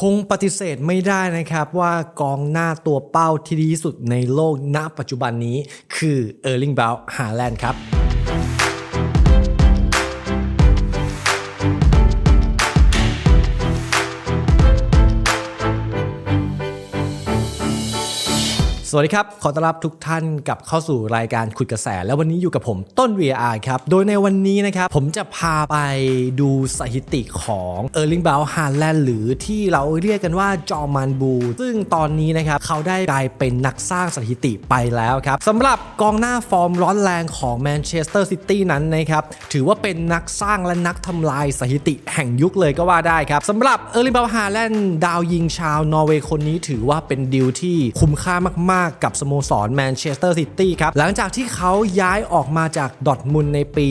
คงปฏิเสธไม่ได้นะครับว่ากองหน้าตัวเป้าที่ดีที่สุดในโลกณปัจจุบันนี้ คือเออร์ลิงบ u าฮาแลนด์ครับ สวัสดีครับ ขอต้อนรับทุกท่านกลับเข้าสู่รายการขุดกระแส แล้ววันนี้อยู่กับผมต้น VR ครับ โดยในวันนี้นะครับ ผมจะพาไปดูสถิติของเออร์ลิงบ u าฮาแลนด์หรือที่เราเรียกกันว่าจอมันบู ซึ่งตอนนี้นะครับ เขาได้กลายเป็นนักสร้างสถิติไปแล้วครับสำหรับกองหน้าฟอร์มร้อนแรงของแมนเชสเตอร์ซิตี้นั้นนะครับ ถือว่าเป็นนักสร้างและนักทำลายสถิติแห่งยุคเลยก็ว่าได้ครับสำหรับเออร์ลิงบ u าฮาแลนด์ดาวยิงชาวนอร์เวย์คนนี้ถือว่าเป็นดีลที่คุ้มค่ามากๆ กับสโมสรแมนเชสเตอร์ซิตี้ครับ หลังจากที่เขาย้ายออกมาจากดอทมุนในปี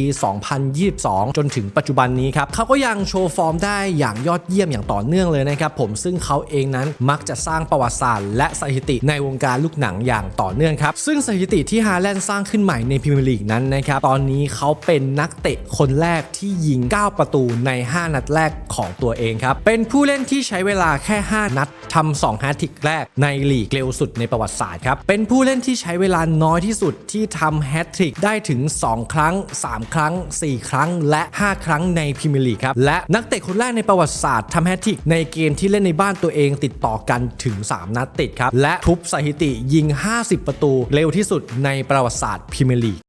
2022 จนถึงปัจจุบันนี้ครับเขาก็ยังโชว์ฟอร์มได้อย่างยอดเยี่ยมอย่างต่อเนื่องเลยนะครับผมซึ่งเขาเองนั้นมักจะสร้างประวัติศาสตร์และสถิติในวงการลูกหนังอย่างต่อเนื่องครับ ซึ่งสถิติที่ฮาแลนด์สร้างขึ้นใหม่ในพรีเมียร์ลีกนั้นนะครับตอนนี้เขาเป็นนักเตะคนแรกที่ยิง 9 ประตูใน 5 นัดแรกของตัวเองครับเป็นผู้เล่นที่ใช้เวลาแค่ 5 นัดทำ2แฮตทริกแรกในลีกเร็วสุดในประวัติศาสตร์ครับ เป็นผู้เล่นที่ใช้เวลาน้อยที่สุดที่ทำแฮตทริกได้ถึง 2 ครั้ง 3 ครั้ง 4 ครั้ง และ 5 ครั้งในพรีเมียร์ลีกครับ และนักเตะคนแรกในประวัติศาสตร์ทำแฮตทริกในเกมที่เล่นในบ้านตัวเองติดต่อกันถึง 3 นัดติดครับ และทุบสถิติยิง 50 ประตูเร็วที่สุดในประวัติศาสตร์พรีเมียร์ลีก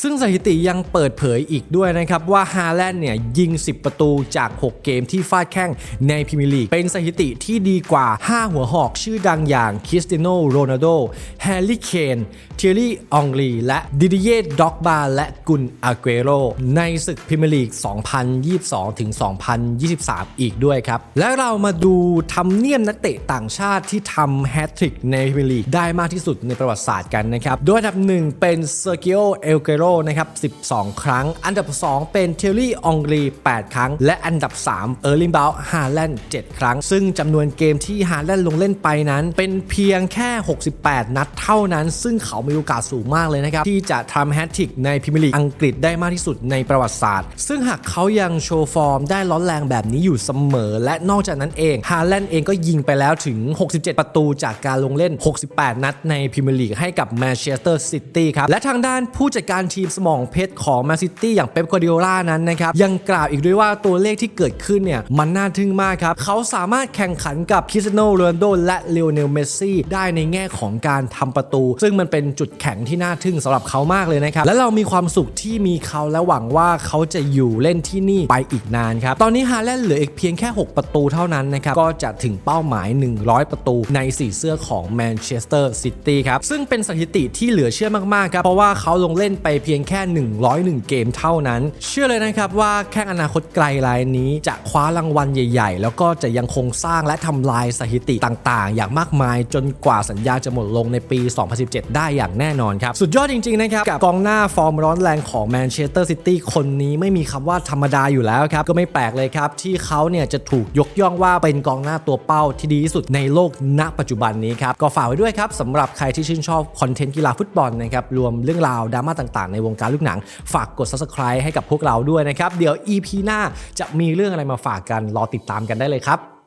ซึ่งสถิติยังเปิดเผยอีกด้วยนะครับว่าฮาแลนด์เนี่ยยิง 10 ประตูจาก 6 เกมที่ฟาดแข้งในพรีเมียร์ลีก เป็นสถิติที่ดีกว่า 5 หัวหอกชื่อดังอย่างคริสตียโนโรนัลโดแฮร์รี่เคนเทียรี่องลีและดิดิเย่ด็อกบาและกุนอาเกโรในศึกพรีเมียร์ลีก 2022 ถึง 2023 อีกด้วยครับ และเรามาดูทำเนียมนักเตะต่างชาติที่ทำแฮตทริกในพรีเมียร์ลีกได้มากที่สุดในประวัติศาสตร์กันนะครับโดยอันดับหนึ่งเป็นเซอร์กิโอเอลเกโรนะครับ 12 ครั้ง อันดับ 2 เป็นเทลลี่องลี8 ครั้ง และอันดับ 3 เออร์ลิงบ u าฮาแลนด์7ครั้ง ซึ่งจำนวนเกมที่ฮาแลนด์ลงเล่นไปนั้น เป็นเพียงแค่ 68 นัดเท่านั้น ซึ่งเขามีโอกาสสูงมากเลยนะครับ ที่จะทำแฮตทริกในพรีเมียร์ลีกอังกฤษได้มากที่สุดในประวัติศาสตร์ ซึ่งหากเขายังโชว์ฟอร์มได้ร้อนแรงแบบนี้อยู่เสมอ และนอกจากนั้นเองฮาแลนด์เองก็ยิงไปแล้วถึง 67 ประตูจากการลงเล่น 68 นัดในพรีเมียร์ลีกให้กับแมนเชสเตอร์ซิตี้ครับและทางด้านผู้จัดการทีมสมองเพชรของแมนซิตี้อย่างเป๊ปกัวร์ดิโอลานั้นนะครับยังกล่าวอีกด้วยว่าตัวเลขที่เกิดขึ้นเนี่ยมันน่าทึ่งมากครับ เขาสามารถแข่งขันกับคริสเตียโนโรนโดและเลโอเนลเมสซี่ได้ในแง่ของการทำประตู ซึ่งมันเป็นจุดแข็งที่น่าทึ่งสำหรับเขามากเลยนะครับและเรามีความสุขที่มีเขาและหวังว่าเขาจะอยู่เล่นที่นี่ไปอีกนานครับตอนนี้ฮาแลนด์เหลืออีกเพียงแค่ 6 ประตูเท่านั้นนะครับก็จะถึงเป้าหมาย 100 ประตูในสีเสื้อของแมนเชสเตอร์ซิตี้ครับซึ่งเป็นสถิติที่เหลือเชื่อมากๆครับเพราะว่าเขาลงเล่นไปเพียงแค่ 101 เกมเท่านั้น เชื่อเลยนะครับว่าแข้งอนาคตไกลรายนี้จะคว้ารางวัลใหญ่ ๆ แล้วก็จะยังคงสร้างและทำลายสถิติต่างๆ อย่างมากมายจนกว่าสัญญาจะหมดลงในปี 2017 ได้อย่างแน่นอนครับ สุดยอดจริง ๆ นะครับ กับกองหน้าฟอร์มร้อนแรงของแมนเชสเตอร์ซิตี้คนนี้ไม่มีคำว่าธรรมดาอยู่แล้วครับ ก็ไม่แปลกเลยครับ ที่เขาเนี่ยจะถูกยกย่องว่าเป็นกองหน้าตัวเป้าที่ดีที่สุดในโลกณ ปัจจุบันนี้ครับก็ฝากไว้ด้วยครับสำหรับใครที่ชื่นชอบคอนเทนต์กีฬาฟุตบอลนะครับรวมเรื่องราวดราม่าต่างๆ ในวงการลูกหนัง ฝากกด subscribe ให้กับพวกเราด้วยนะครับ เดี๋ยว EP หน้าจะมีเรื่องอะไรมาฝากกันรอติดตามกันได้เลยครับ